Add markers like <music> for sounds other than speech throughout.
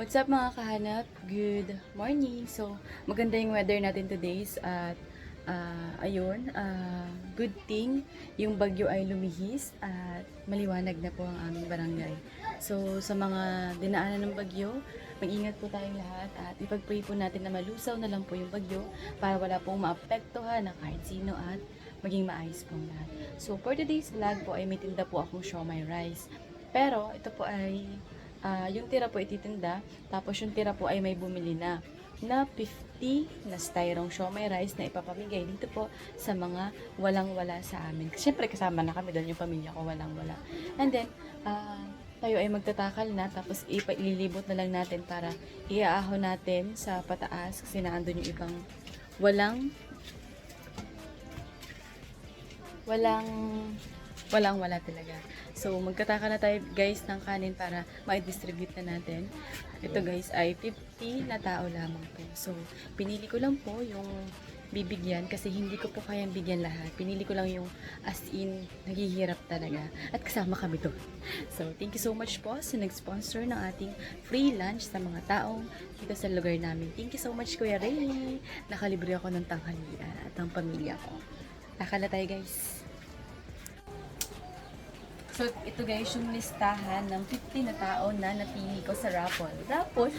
What's up mga kahanap? Good morning. So, maganda yung weather natin today at ah, ayun, ah, good thing yung bagyo ay lumihis at maliwanag na po ang aming barangay. So, sa mga dinaanan ng bagyo, mag-ingat po tayong lahat at ipag-pray po natin na malusaw na lang po yung bagyo para wala pong maapektuhan na kahit sino at maging maayos pong lahat. So, for today's vlog po ay may tinda po akong siomay rice. Pero, ito po ay Ah, yung tira po ititinda, tapos yung tira po ay may bumili na na 50 na styrong siomay rice na ipapamigay dito po sa mga walang-wala sa amin. Siyempre kasama na kami doon yung pamilya ko walang-wala. And then, ah, tayo ay magtatakal na tapos ipa- ililibot na lang natin para iaahon natin sa pataas kasi naandun yung ibang walang walang walang wala talaga. So, magkataka na tayo guys ng kanin para ma-distribute na natin. Ito guys ay 50 na tao lamang po. So, pinili ko lang po yung bibigyan kasi hindi ko po kayang bigyan lahat. Pinili ko lang yung as in naghihirap talaga. At kasama kami doon. So, thank you so much po sa nag-sponsor ng ating free lunch sa mga taong dito sa lugar namin. Thank you so much Kuya Ray. Nakalibre ako ng tanghalian at ang pamilya ko. Akala tayo guys. So, ito guys, yung listahan ng 50 na tao na napili ko sa raffle. Raffle?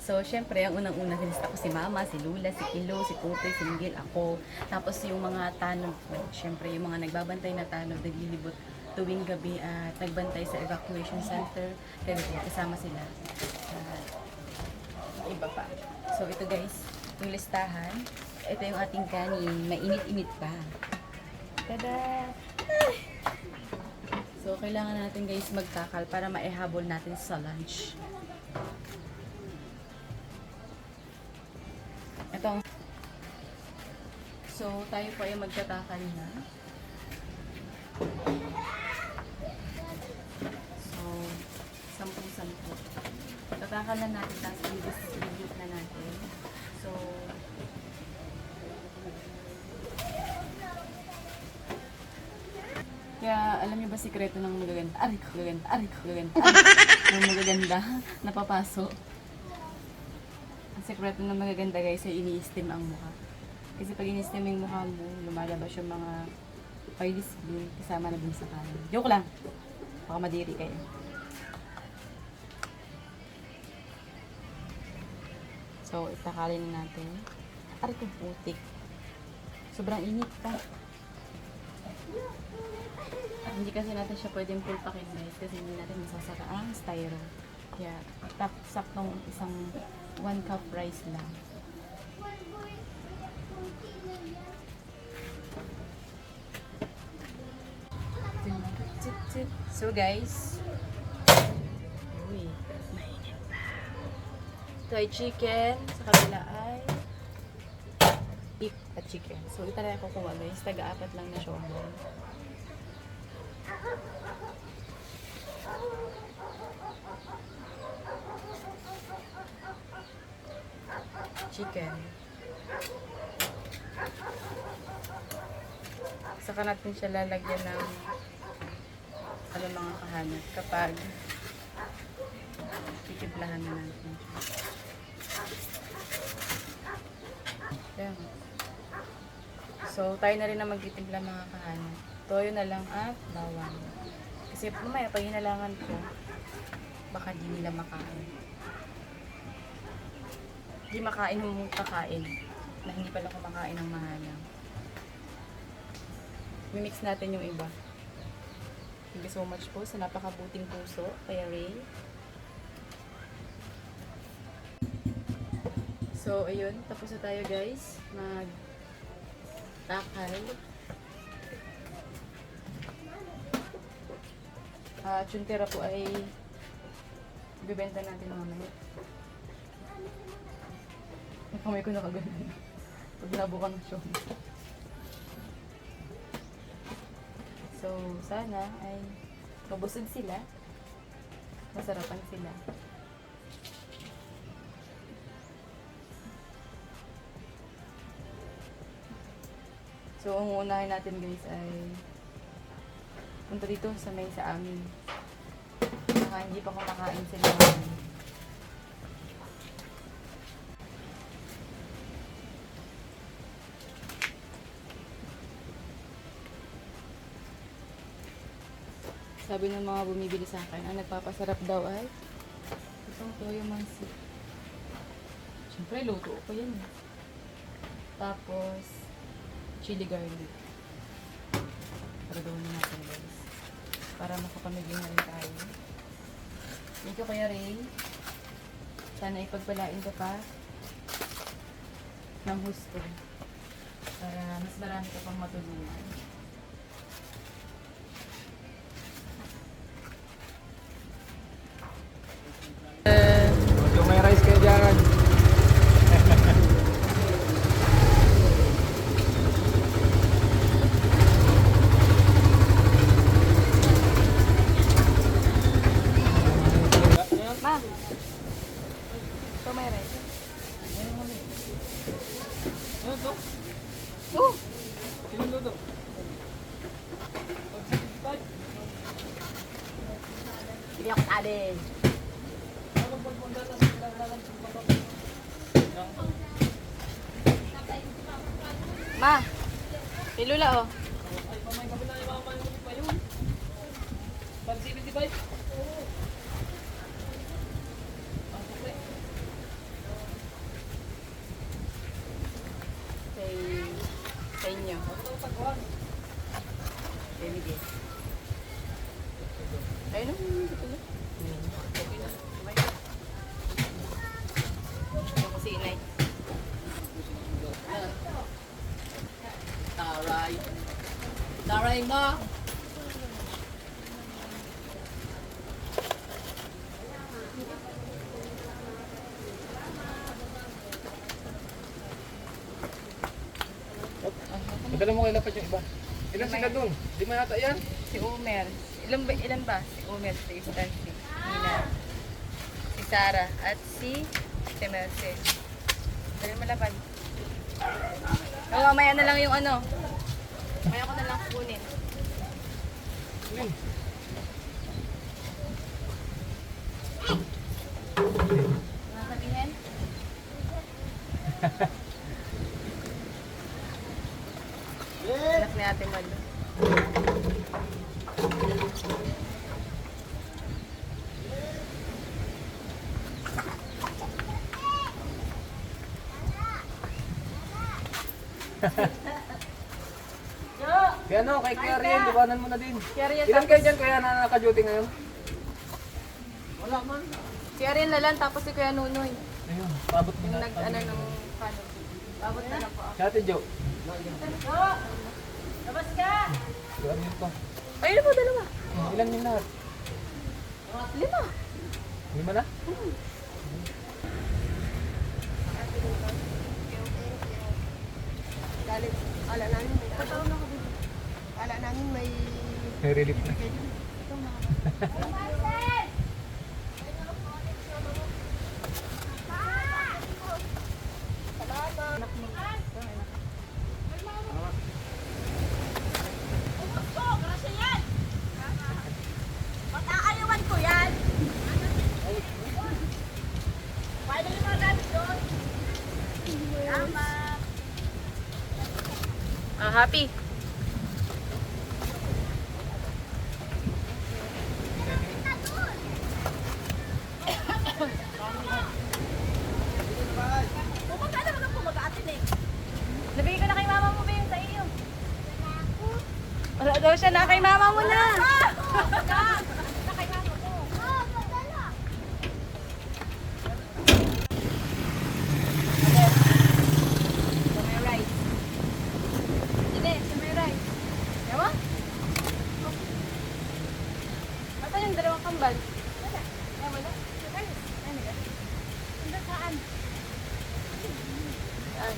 So, syempre, ang unang-unang nilista ko si Mama, si Lula, si Kilo, si Tutoy, si Miguel, ako. Tapos yung mga tanod ko, syempre, yung mga nagbabantay na tanod, naglilibot tuwing gabi at nagbantay sa evacuation center. Kaya kasama sila. At iba pa. So, ito guys, yung listahan. Ito yung ating kanin. Mainit-init pa. Tada! So, kailangan natin guys magtakal para maihabol natin sa lunch. Ito. So, tayo po ay magtatakal na. So, sampung-sampu. Tatakal na natin, tapos i-distribute na natin. So, Kaya, alam niyo ba sikreto ng magaganda? Aray ko, gaganda. Aray ko, gaganda. Aray <laughs> ng magaganda. Napapaso. Ang sikreto ng magaganda guys ay ini-steam ang mukha. Kasi pag ini-steam yung mukha mo, lumalabas yung mga oily skin kasama na dun sa kanin. Joke lang. Baka madiri kayo. So, itakalin na natin. Aray ko, putik. Sobrang init pa. Hindi kasi natin siya pwedeng pulpakin guys kasi hindi natin masasaka ang styro. Kaya tak saktong isang 1 cup rice lang. So guys, uy, mainit pa. Ito ay chicken, sa kabila ay beef at chicken. So ito na ako kuha guys, taga-apat lang na siya. Chicken. Saka natin siya lalagyan ng ano mga kahanap kapag titimplahan na natin siya. So, tayo na rin na magtitimpla mga kahanap. Toyo na lang at bawang. Kasi mamaya pag hinalangan ko, baka di nila makain di makain ng kakain na hindi pala kumakain ng mahalang. Mimix natin yung iba. Thank you so much po sa napakabuting puso kay Ray. So, ayun. Tapos na tayo guys. Mag takal. At yung tira po ay bibenta natin mamaya. Kamay ko nakagano. Pag nabukan show. So, sana ay mabusog sila. Masarapan sila. So, ang unahin natin guys ay punta dito sa may sa amin. Baka hindi pa kumakain sila sabi ng mga bumibili sa akin, ang nagpapasarap daw ay itong toyo mansi. Siyempre, luto ko yan. eh. Tapos, chili garlic. Para gawin natin guys. Para makapamigay na rin tayo. Thank Kuya Ray. Sana ipagpalain ka pa ng husto para mas marami ka pang matulungan. Yung may rice kayo dyan. Ma! Ito may rice. Ano to? Oh! Sino luto? Hindi ako tali. Ma! Pilula oh. Kay... Sa inyo. Miguel. Ayun na, dito na. Okay na. Okay na. Ako si Inay. Taray. Taray mo. Madala mo kay Lapad yung iba. Ilan sila dun? Di mo yata yan? Si Umer. Ilan ba, ilan ba? Si Umer, si Stanley. Nina. Si Sarah. At si si Merce. Dali mo laban. Oh, mamaya na lang yung ano. Alin? Mga sabihin? Anak ni Ate Malo. <laughs> Kaya ano, kay Kuya Riel, liwanan mo na din. Si Ariel, Ilan tapos, kayo dyan kuya na naka-duty ngayon? Wala man. si Ariel na lang, tapos si Kuya Nunoy. Ayun, paabot mo Yung na. nag, ano, nung paano. Abot na lang po ako. Si Ate Jo. Labas ka! Kuya Riel ko. Ayun na po, dalawa. Ilan yung lahat? Lima. Lima na? Galit, ala ano. Ala namin may May relief na. Pag-aayawan ko yan. Paano yung mga gamit doon? Tama. Ah, happy. Pumunta naman ako mag-aatin eh. Nabigay ko na kay mama mo ba yung sa iyo? Wala daw siya na kay mama mo na. Sa may rice. Hindi, sa may rice. Ewa? Mata yung dalawang kambal? Wala. Eh, wala. Sa rice. Ano ka? Hanggang saan? Saan?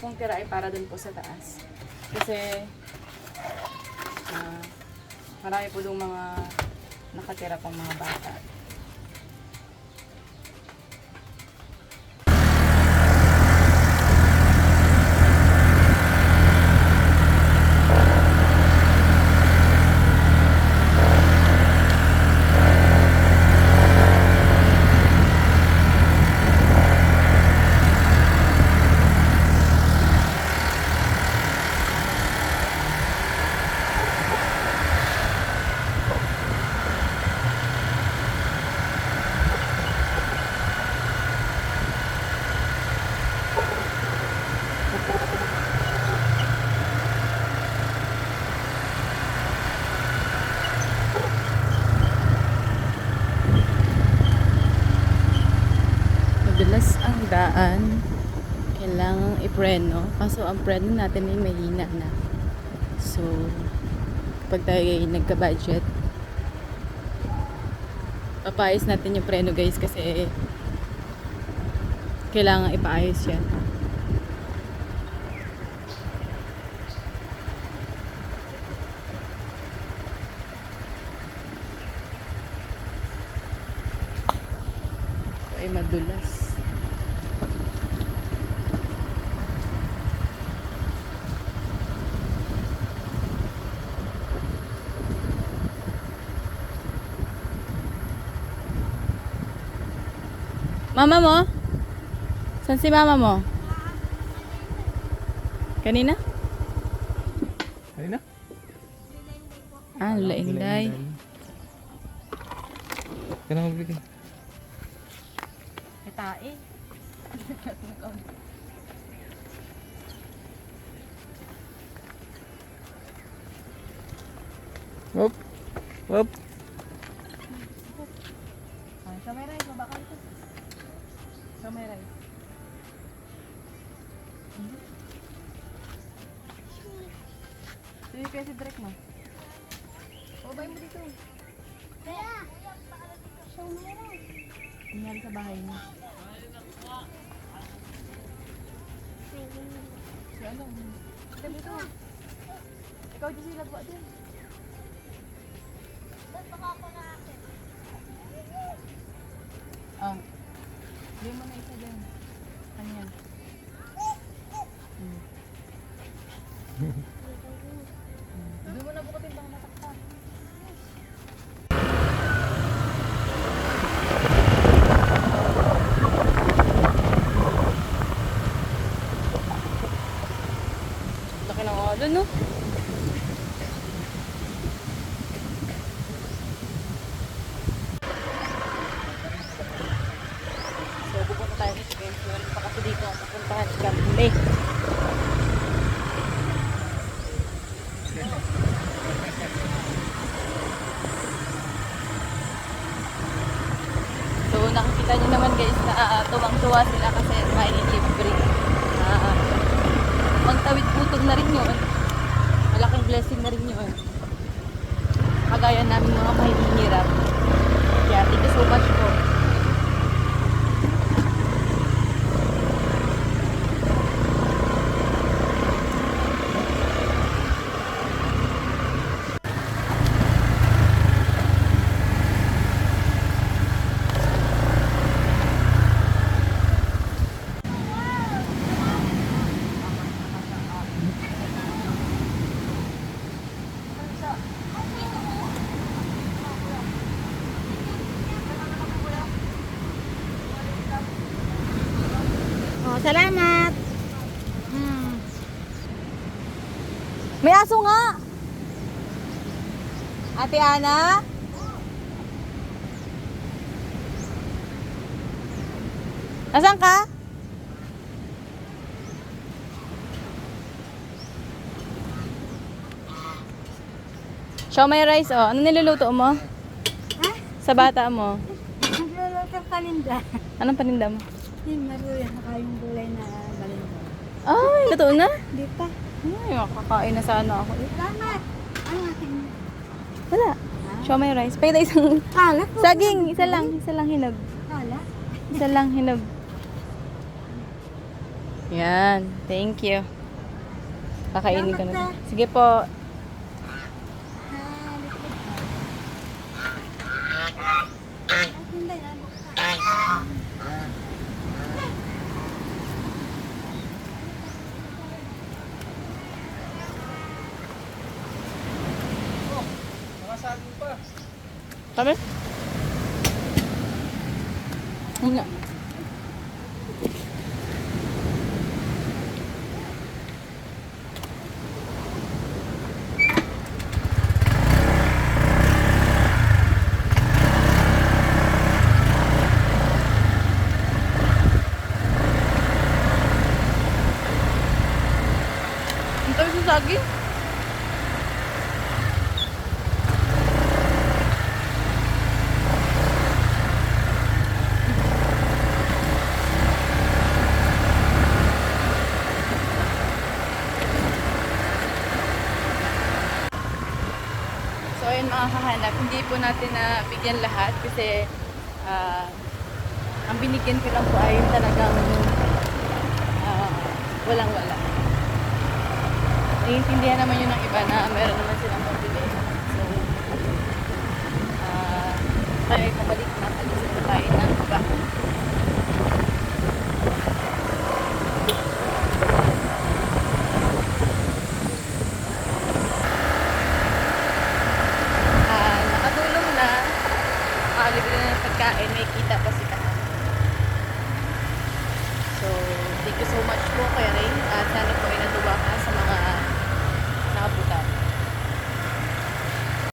Kung tira ay para dun po sa taas. Kasi ah, marami po dong mga nakatira pang mga bata. Ang preno natin ay mahina na. So, pag tayo ay nagka-budget, papayos natin yung preno guys kasi kailangan ipaayos yan. Mama mo? Saan si mama mo? Kanina? Ayun na. Ah, lainday. Kailangan magbigay. Tae. Hop. Hop. Ah, sa may rice, baba ka ito. Rice. Sige kasi direct mo. Babay mo dito. Nangyari sa bahay mo. Si ano? Ito dito. Ikaw dito sila buwa din. Hindi mo na isa dyan. Kanyan. Hmm. Doon mo na bukatin baka matakta. Laki ng ulo, no? So, pupunta tayo sa. Meron pa kasi dito ang pupuntahan si Kambule. So, nakikita niyo naman guys na uh, tuwang-tuwa sila kasi may libre. Uh, magtawid putog na rin yun. Malaking blessing na rin yun. Kagaya namin mga mahihirap. Kaya, thank you so much po. May aso nga! Ate Ana? Nasaan ka? Show my rice, oh. Ano niluluto mo? Ha? Sa bata mo. Nagluluto paninda. Anong paninda mo? Yung maruya saka yung gulay na balinda. Ay, totoo na? Di pa. Ay, makakain na sana ako. Salamat. Ano akin? Wala. Show my rice. Pwede isang... Kala ko. Saging, isa lang. Isa lang hinog. Kala. Isa lang hinog. Yan. Thank you. Kakainin ko na. Sige po. Hindi yan. Nakasagin pa. Kami? Nga. Ang tawi sa saging. makakahanap. Hindi po natin na bigyan lahat kasi ah, ang binigyan ko lang po ay talagang ah, walang-wala. Naiintindihan naman yun ng iba na meron naman